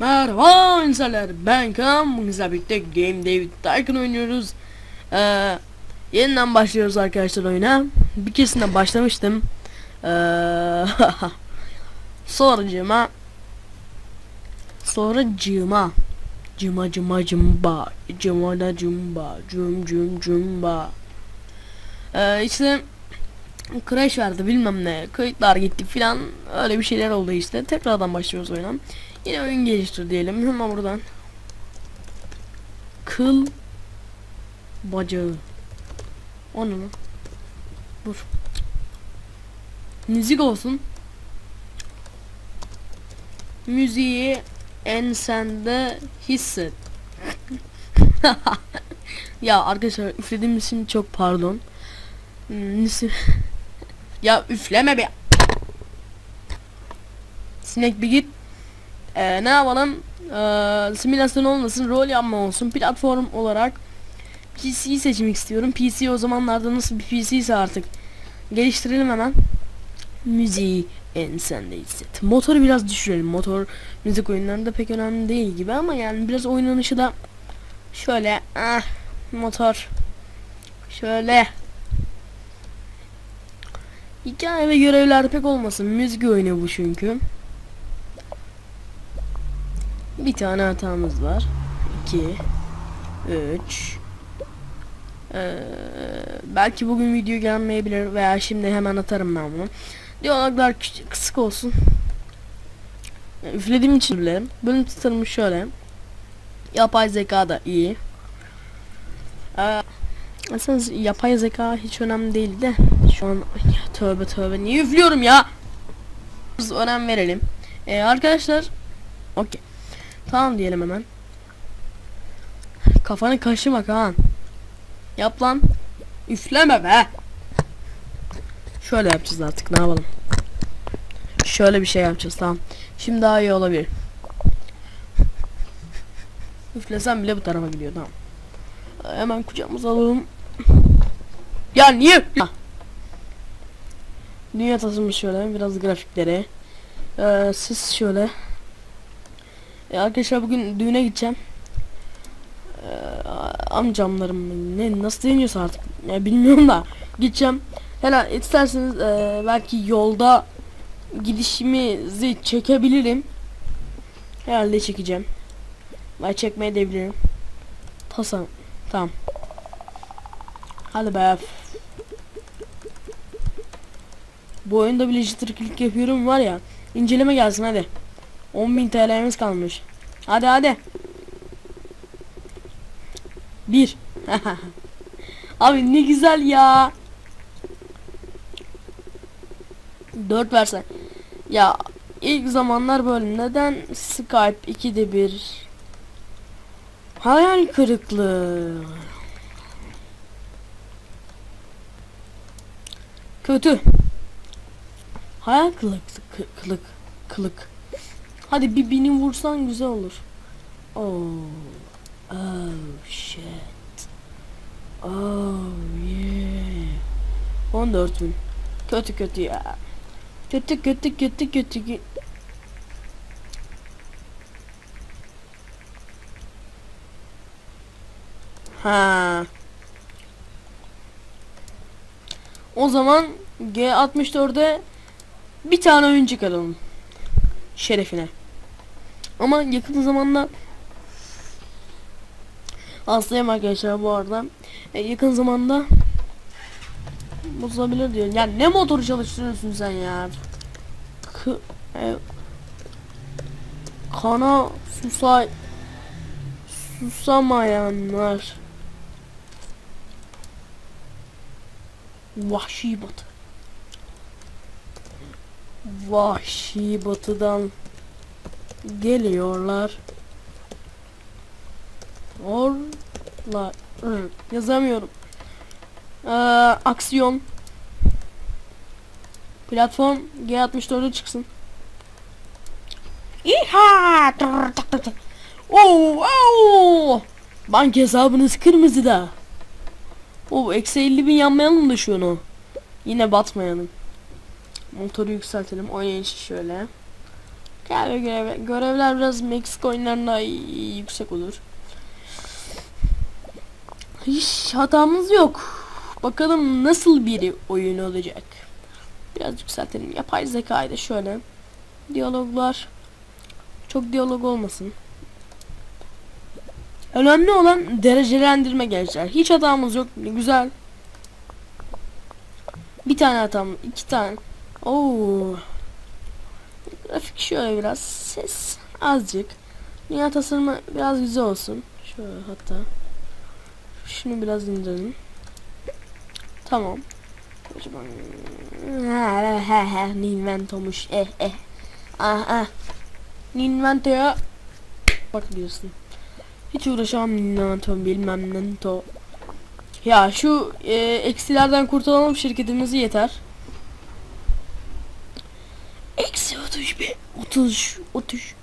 Merhaba insanlar ben Kaan. Bugün sizlerle birlikte Game David Tycoon oynuyoruz. Ee, Yeniden başlıyoruz arkadaşlar oyuna. Bir keresinde başlamıştım. Ee, Sonracığıma Sonracığıma Cıma. Cıma cımba. Cıma da cımba. Cüm cüm cümba ee, işte Crash verdi bilmem ne. Kayıtlar gitti filan. Öyle bir şeyler oldu işte. Tekrardan başlıyoruz oyuna Yine oyun geliştir diyelim. Hemen buradan. Kıl bacağı. O ne lan? Dur. Müzik olsun. Müziği ensende hisset. ya arkadaşlar üflediğim için çok pardon. Hmm, ya üfleme be. Sinek bir git. Ee, ne yapalım? Ee, simülasyon olmasın, rol yapma olsun. Platform olarak PC seçmek istiyorum. PC o zamanlarda nasıl bir PC ise artık geliştirelim hemen. Müziği en sende hisset. Motoru biraz düşürelim. Motor müzik oyunlarında pek önemli değil gibi ama yani biraz oynanışı da şöyle ah motor şöyle hikaye ve görevler pek olmasın. Müzik oyunu bu çünkü. Bir tane hatamız var. 2 3 ee, belki bugün video gelmeyebilir veya şimdi hemen atarım ben bunu. Diyaloglar kısık olsun. Üflediğim için dilerim. Bölüm tutarımı şöyle. Yapay zeka da iyi. Ee, aslında yapay zeka hiç önemli değil de şu an ya, tövbe tövbe niye üflüyorum ya? Biz önem verelim. Ee, arkadaşlar okey. Tamam diyelim hemen. Kafanı kaşıma Kaan. Yap lan. Üfleme be. Şöyle yapacağız artık ne yapalım. Şöyle bir şey yapacağız tamam. Şimdi daha iyi olabilir. Üflesem bile bu tarafa gidiyor tamam. Hemen kucağımıza alalım. Ya niye? Dünya tasımı şöyle biraz grafikleri. Ee, siz şöyle e arkadaşlar bugün düğüne gideceğim. Ee, amcamlarım ne nasıl deniyorsa artık ya bilmiyorum da gideceğim. Hele isterseniz e, belki yolda gidişimizi çekebilirim. Herhalde çekeceğim. Ben çekmeye de bilirim. Tasam. Tamam. Hadi be. Bu oyunda bile jitter yapıyorum var ya. İnceleme gelsin hadi. 10.000 TL'miz kalmış. Hadi hadi. Bir. Abi ne güzel ya. Dört versen. Ya ilk zamanlar böyle neden Skype 2'de bir hayal kırıklığı. Kötü. Hayal kılık kılık kılık. Hadi bir bini vursan güzel olur. Oh. Oh shit. Oh yeah. 14 bin. Kötü kötü ya. Kötü kötü kötü kötü. kö- Ha. O zaman G64'e bir tane oyun çıkaralım. Şerefine. Ama yakın zamanda hastayım arkadaşlar bu arada. E, yakın zamanda bozulabilir diyor. Ya ne motoru çalıştırıyorsun sen ya? K e, kana susay susamayanlar Vahşi batı Vahşi batıdan geliyorlar. Orla ır, yazamıyorum. Ee, aksiyon platform G64'e çıksın. İha! Oo, oo! Bank hesabınız kırmızıda. O eksi 50 bin yanmayalım da şunu. Yine batmayalım. Motoru yükseltelim. Oynayışı şöyle. Yani görev, görevler biraz Meksika oyunlarına yüksek olur. Hiç hatamız yok. Bakalım nasıl bir oyun olacak. Biraz yükseltelim. Yapay zekayı da şöyle. Diyaloglar. Çok diyalog olmasın. Önemli olan derecelendirme gençler. Hiç hatamız yok. Güzel. Bir tane hatam, iki tane. Oo. Grafik şöyle biraz. Ses azıcık. Dünya tasarımı biraz güzel olsun. Şöyle hatta. Şunu biraz indirelim. Tamam. Kocaman. Ha ha ha. Ninvento'muş. Eh eh. Ah ah. Ninvento'ya bak diyorsun. Hiç uğraşamam Ninvento bilmem Nento. Ya şu e, eksilerden kurtulalım şirketimizi yeter. Eksi 30 be. 30 30.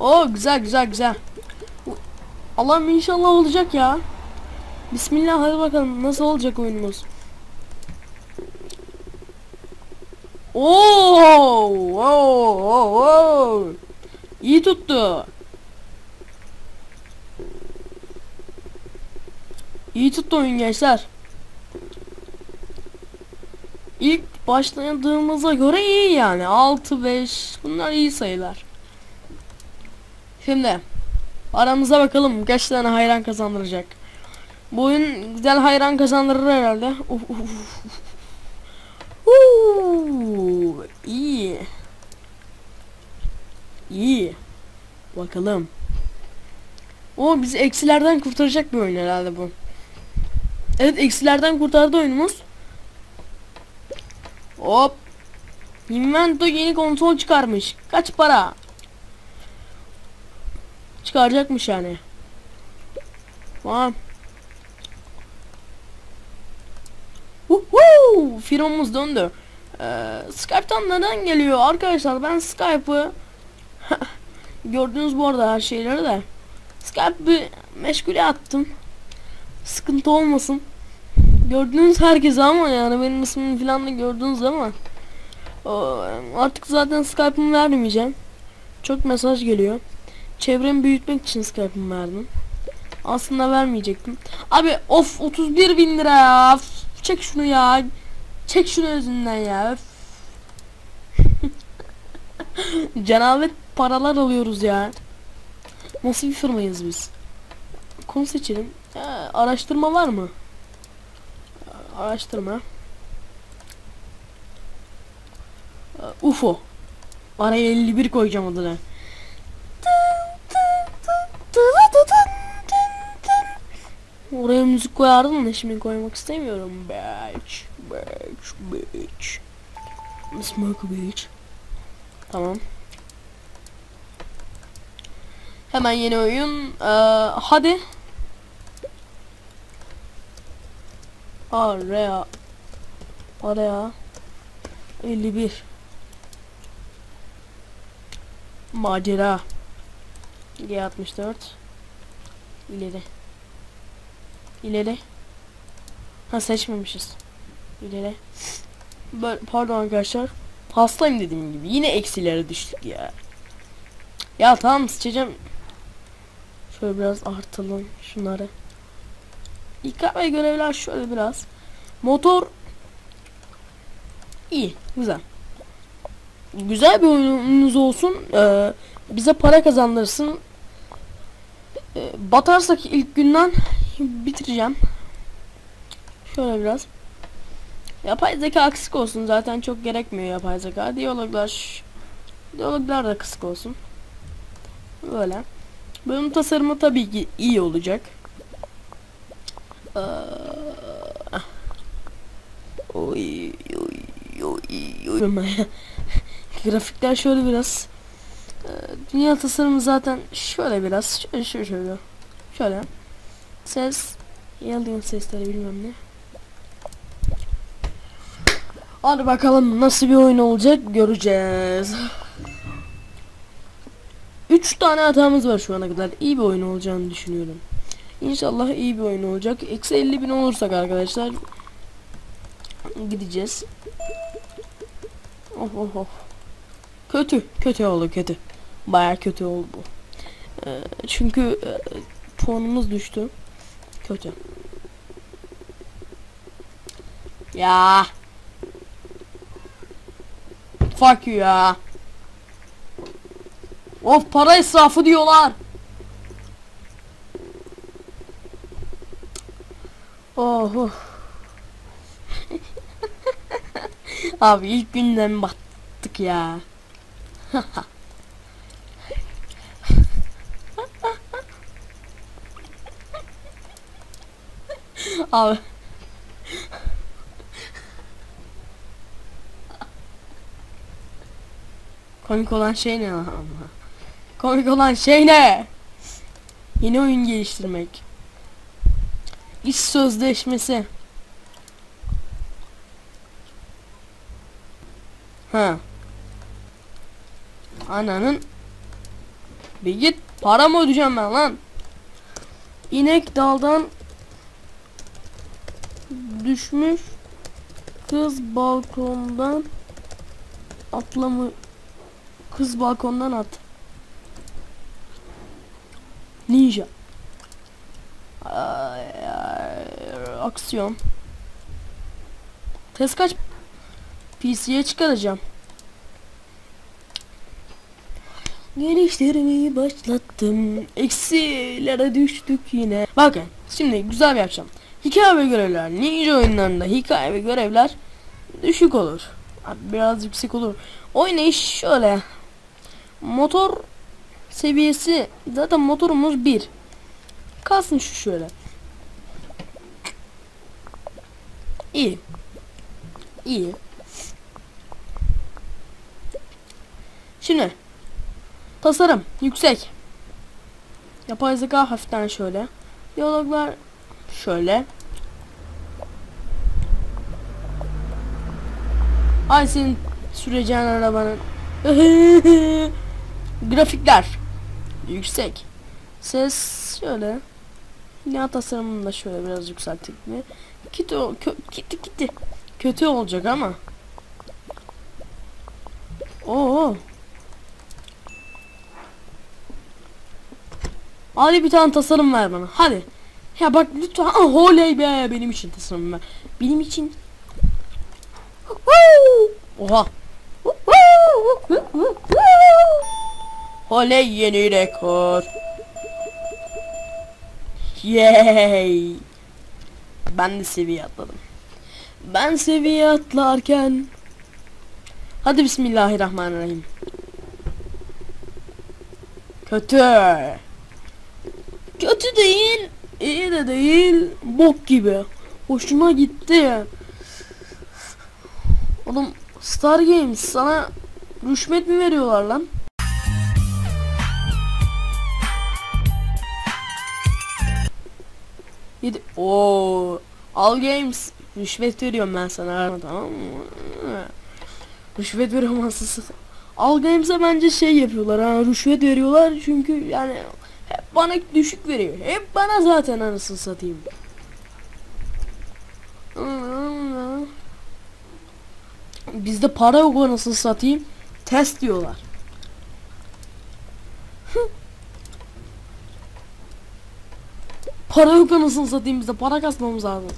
Oo güzel güzel güzel. Allah'ım inşallah olacak ya. Bismillah hadi bakalım nasıl olacak oyunumuz. Oo, oo, oo. İyi tuttu. İyi tuttu oyun gençler. İlk başladığımıza göre iyi yani. 6-5 bunlar iyi sayılar. Şimdi aramıza bakalım kaç tane hayran kazandıracak. Bu oyun güzel hayran kazandırır herhalde. Uf, uf. İyi. Bakalım. O bizi eksilerden kurtaracak bir oyun herhalde bu. Evet eksilerden kurtardı oyunumuz. Hop. Invento yeni konsol çıkarmış. Kaç para? Çıkaracakmış yani. Tamam. Woohoo! Firmamız döndü. Ee, Skype'tan neden geliyor arkadaşlar? Ben Skype'ı gördünüz bu arada her şeyleri de. Skype'ı meşgule attım. Sıkıntı olmasın. Gördüğünüz herkese ama yani benim ismimi falan da gördünüz ama o, artık zaten Skype'ımı vermeyeceğim. Çok mesaj geliyor. Çevremi büyütmek için Skype'ımı verdim. Aslında vermeyecektim. Abi of 31 bin lira ya. Of, çek şunu ya. Çek şunu özünden ya. Cenabet paralar alıyoruz ya. Nasıl bir firmayız biz? Konu seçelim. Ya, araştırma var mı? Araştırma. UFO. Araya 51 koyacağım adını. Oraya müzik koyardım da şimdi koymak istemiyorum. Bitch, bitch, bitch. Smoke bitch. Tamam. Hemen yeni oyun. Ee, hadi. Araya. Araya. 51. Macera. G64. İleri. İleri. Ha seçmemişiz. İleri. Böyle, pardon arkadaşlar. Hastayım dediğim gibi. Yine eksilere düştük ya. Ya tamam seçeceğim. Şöyle biraz artalım şunları. İlk ve görevler şöyle biraz. Motor iyi, güzel. Güzel bir oyunumuz olsun. Ee, bize para kazandırsın. Ee, batarsak ilk günden bitireceğim. Şöyle biraz. Yapay zeka aksik olsun. Zaten çok gerekmiyor yapay zeka. Diyaloglar diyaloglar da kısık olsun. Böyle. Bölüm tasarımı tabii ki iyi olacak. Ee, oy oy oy oy. Grafikler şöyle biraz. Ee, dünya tasarımı zaten şöyle biraz. Şöyle şöyle şöyle. Şöyle. Ses. Alien sesleri bilmem ne. Hadi bakalım nasıl bir oyun olacak göreceğiz. 3 tane hatamız var şu ana kadar. İyi bir oyun olacağını düşünüyorum. İnşallah iyi bir oyun olacak. Eksi 50 bin olursak arkadaşlar gideceğiz. Of of of. Kötü. Kötü oldu kötü. Baya kötü oldu bu. Ee, çünkü e, puanımız düştü. Kötü. Ya. Fuck you ya. Of para israfı diyorlar. Oh. oh. Abi ilk günden battık ya. Abi. Komik olan şey ne ama? Komik olan şey ne? Yeni oyun geliştirmek. İş sözleşmesi. Ha. Ananın bir git para mı ödeyeceğim ben lan? İnek daldan düşmüş kız balkondan atlamı kız balkondan at. Ninja. Ay, ay, aksiyon. Test kaç? PC'ye çıkaracağım. Geliştirmeyi başlattım. Eksilere düştük yine. Bakın şimdi güzel bir yapacağım. Hikaye ve görevler. Ninja oyunlarında hikaye ve görevler düşük olur. Biraz yüksek olur. Oynayış şöyle. Motor seviyesi zaten motorumuz bir. Kalsın şu şöyle. İyi. İyi. Şimdi tasarım yüksek. Yapay zeka hafiften şöyle. Diyaloglar şöyle. Ay senin süreceğin arabanın. Grafikler yüksek. Ses şöyle. Ya tasarımını da şöyle biraz yükselttik mi? Kötü gitti gitti. Kötü olacak ama. Oo. Hadi bir tane tasarım ver bana. Hadi. Ya bak lütfen. Ah, oley be benim için tasarım ver. Benim için. Oha. Oley yeni rekor. Yay. Ben de seviye atladım. Ben seviye atlarken Hadi bismillahirrahmanirrahim. Kötü. Kötü değil, iyi de değil, bok gibi. Hoşuma gitti. Oğlum Star Games sana rüşvet mi veriyorlar lan? Yedi. Oo. All Games rüşvet veriyorum ben sana tamam mı? Rüşvet veriyorum asısı. All Games'e bence şey yapıyorlar ha rüşvet veriyorlar çünkü yani hep bana düşük veriyor. Hep bana zaten anasını satayım. Bizde para yok anasını satayım. Test diyorlar. Para yok anasını satayım bizde para kasmamız lazım.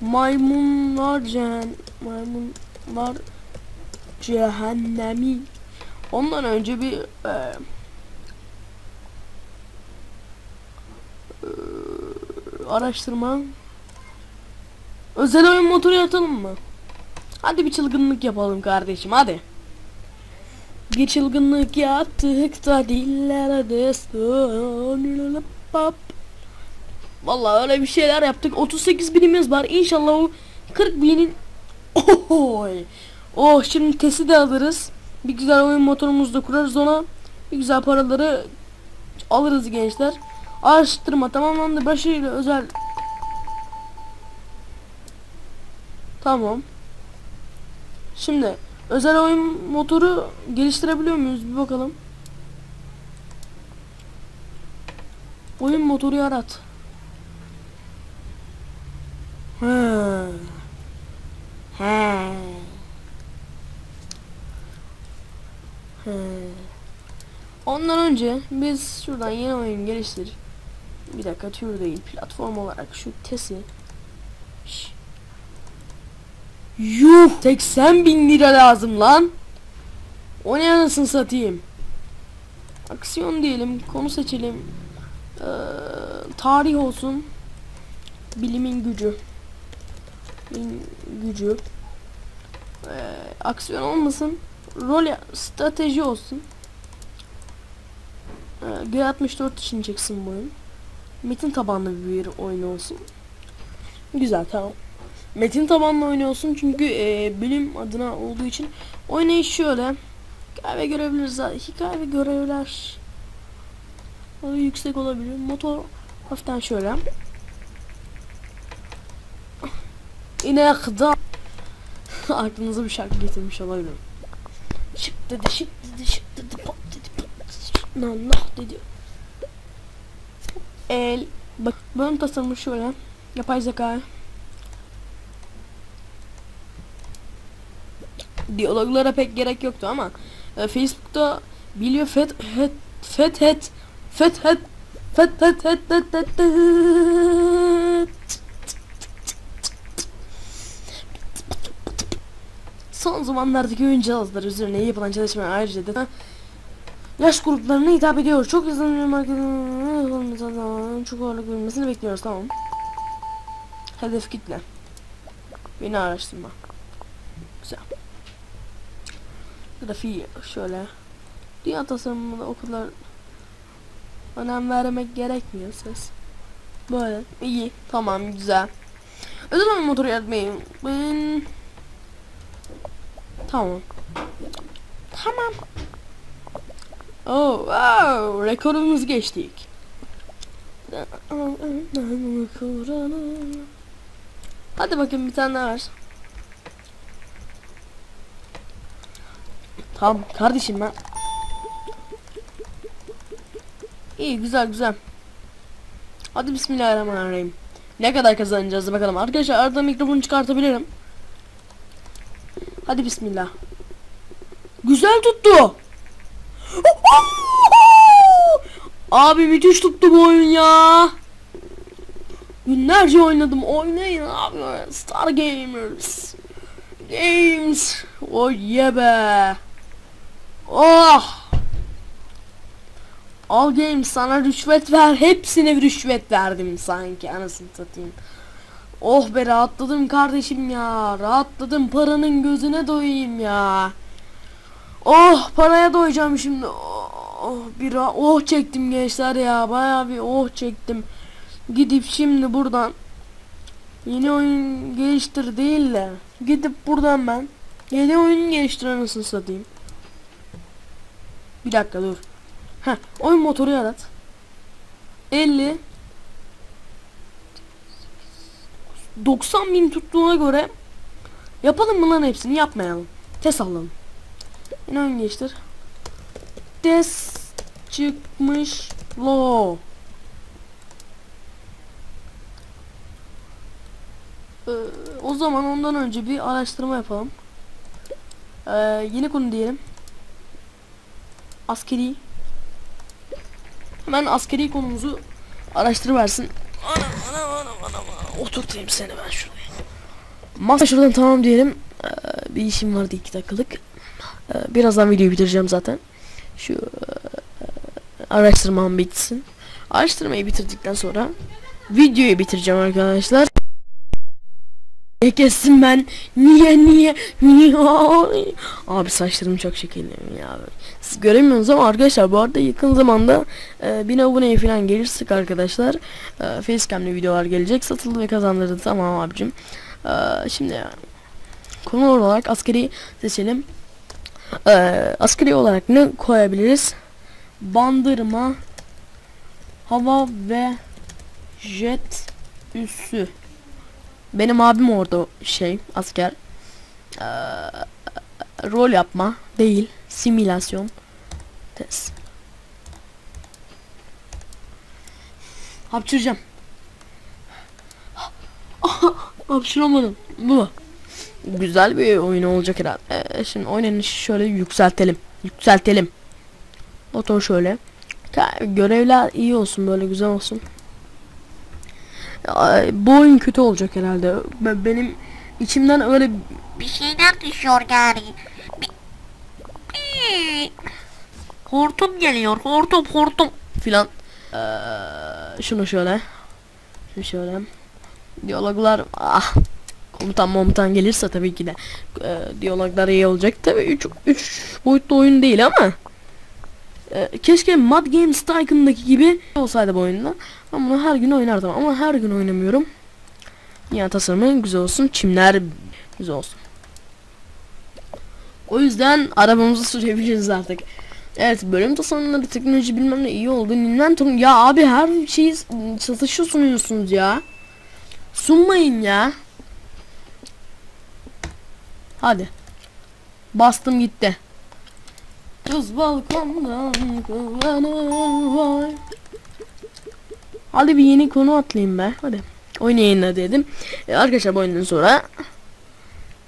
Maymunlar cehen maymunlar cehennemi. Ondan önce bir e, e, araştırma. Özel oyun motoru yatalım mı? Hadi bir çılgınlık yapalım kardeşim hadi. Bir çılgınlık yaptık da dillere destan. Pop. Vallahi öyle bir şeyler yaptık. 38 binimiz var. İnşallah o 40 binin Ohoy. Oh şimdi testi de alırız. Bir güzel oyun motorumuzu da kurarız ona. Bir güzel paraları alırız gençler. Araştırma tamamlandı. Başarıyla özel Tamam. Şimdi özel oyun motoru geliştirebiliyor muyuz? Bir bakalım. Oyun motoru yarat. Ondan önce biz şuradan yeni oyun geliştir. Bir dakika tür değil platform olarak şu tesi. Şş. Yuh 80 bin lira lazım lan. O ne anasını satayım. Aksiyon diyelim konu seçelim. Ee, tarih olsun. Bilimin gücü. Gücü. Ee, aksiyon olmasın. Rol strateji olsun. Ee, G64 için çeksin bu oyun. Metin tabanlı bir oyun olsun. Güzel tamam. Metin tabanlı oyun olsun çünkü e, bilim adına olduğu için oynayış şöyle. Hikaye ve zaten hikaye ve görevler o yüksek olabilir. Motor hafiften şöyle. İnek da aklınıza bir şarkı getirmiş olabilirim. Şık dedi şık dedi şık dedi pat dedi pat dedi nah dedi. El bak bölüm tasarımı şöyle. Yapay zeka. Diyaloglara pek gerek yoktu ama e, Facebook'ta biliyor fet het fet het fet het Son zamanlardaki oyun cihazları üzerine yapılan çalışmalar ayrıca da yaş gruplarına hitap ediyor. Çok marketin çok ağırlık verilmesini bekliyoruz tamam. Hedef kitle. Beni araştırma. Güzel. Grafiği şöyle. Dünya tasarımında o kadar önem vermek gerekmiyor ses. Böyle iyi tamam güzel. Özel oyun motoru yaratmayı ben Tamam. Tamam. Oh, wow, rekorumuzu geçtik. Hadi bakayım bir tane var. Tamam kardeşim ben. İyi güzel güzel. Hadi bismillahirrahmanirrahim. Ne kadar kazanacağız bakalım. Arkadaşlar arada mikrofonu çıkartabilirim. Hadi bismillah. Güzel tuttu. Abi müthiş tuttu bu oyun ya. Günlerce oynadım. Oynayın abi. Star Gamers. Games. Oh yeah be. Oh. Al Games sana rüşvet ver. Hepsine rüşvet verdim sanki. Anasını satayım. Oh be rahatladım kardeşim ya. Rahatladım paranın gözüne doyayım ya. Oh paraya doyacağım şimdi. Oh, bir oh çektim gençler ya. Bayağı bir oh çektim. Gidip şimdi buradan yeni oyun geliştir değil de gidip buradan ben yeni oyun geliştir anasını satayım. Bir dakika dur. Heh, oyun motoru yarat. 50 90 bin tuttuğuna göre yapalım mı lan hepsini yapmayalım. Test alalım. Yine geçtir. Test çıkmış lo. Ee, o zaman ondan önce bir araştırma yapalım. Ee, yeni konu diyelim. Askeri. Hemen askeri konumuzu araştırıversin. Anam anam anam anam. Oturtayım seni ben şuraya. Masa şuradan tamam diyelim. Ee, bir işim vardı iki dakikalık. Ee, birazdan videoyu bitireceğim zaten. Şu e, araştırmam bitsin. Araştırmayı bitirdikten sonra videoyu bitireceğim arkadaşlar. Kestim ben? Niye niye niye? Abi saçlarım çok şekilli ya. Siz göremiyorsunuz ama arkadaşlar bu arada yakın zamanda e, 1000 aboneye falan gelirsek arkadaşlar e, facecam'li videolar gelecek. Satıldı ve kazandırdı tamam abicim. E, şimdi konu olarak askeri seçelim. E, askeri olarak ne koyabiliriz? Bandırma hava ve jet üssü. Benim abim orada şey asker. Ee, rol yapma değil simülasyon test. Hapşıracağım. Hapşıramadım. Bu. Güzel bir oyun olacak herhalde. Ee, şimdi oynanışı şöyle yükseltelim. Yükseltelim. Motor şöyle. Görevler iyi olsun böyle güzel olsun. Bu oyun kötü olacak herhalde. Be- Benim içimden öyle Bir şeyler düşüyor yani. Hortum geliyor hortum hortum. filan. Eee, şunu şöyle. Şunu şöyle. Diyaloglar ah komutan momutan gelirse tabii ki de eee, diyaloglar iyi olacak. Tabii 3 3 boyutlu oyun değil ama eee, keşke Mad Games Tycoon'daki gibi olsaydı bu oyunda. Ben bunu her gün oynardım ama her gün oynamıyorum. Yani tasarımı güzel olsun, çimler güzel olsun. O yüzden arabamızı sürebiliriz artık. Evet bölüm tasarımları teknoloji bilmem ne iyi oldu. Inventor ya abi her şeyi satışa sunuyorsunuz ya. Sunmayın ya. Hadi. Bastım gitti. Kız balkondan kullanır vay. Hadi bir yeni konu atlayayım be. Hadi. Oyunu yayınla dedim. E, arkadaşlar bu oyundan sonra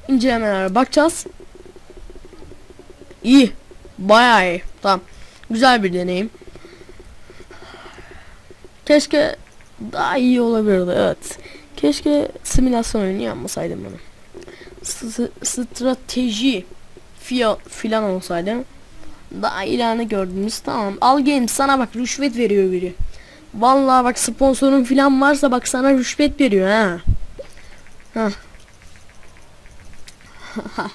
incelemelere bakacağız. İyi. Bayağı iyi. Tamam. Güzel bir deneyim. Keşke daha iyi olabilirdi. Evet. Keşke simülasyon oyunu yapmasaydım bunu. S- strateji filan olsaydı daha ilanı gördünüz tamam al game sana bak rüşvet veriyor biri vallahi bak sponsorun filan varsa bak sana rüşvet veriyor ha ha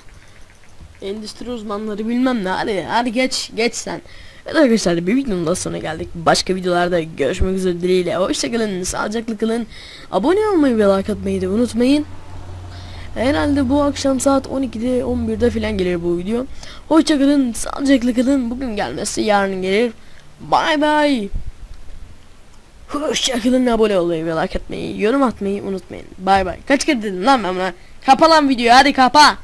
endüstri uzmanları bilmem ne hadi hadi geç geç sen Evet arkadaşlar bir videonun daha sonuna geldik. Başka videolarda görüşmek üzere dileğiyle. Hoşçakalın, sağlıcakla kalın. Abone olmayı ve like atmayı da unutmayın. Herhalde bu akşam saat 12'de 11'de falan gelir bu video. Hoşçakalın, sağlıcakla kalın. Bugün gelmezse yarın gelir. Bay bay. Hoşçakalın, abone olmayı ve like atmayı, yorum atmayı unutmayın. Bay bay. Kaç kere dedim lan ben buna. Kapa lan videoyu hadi kapa.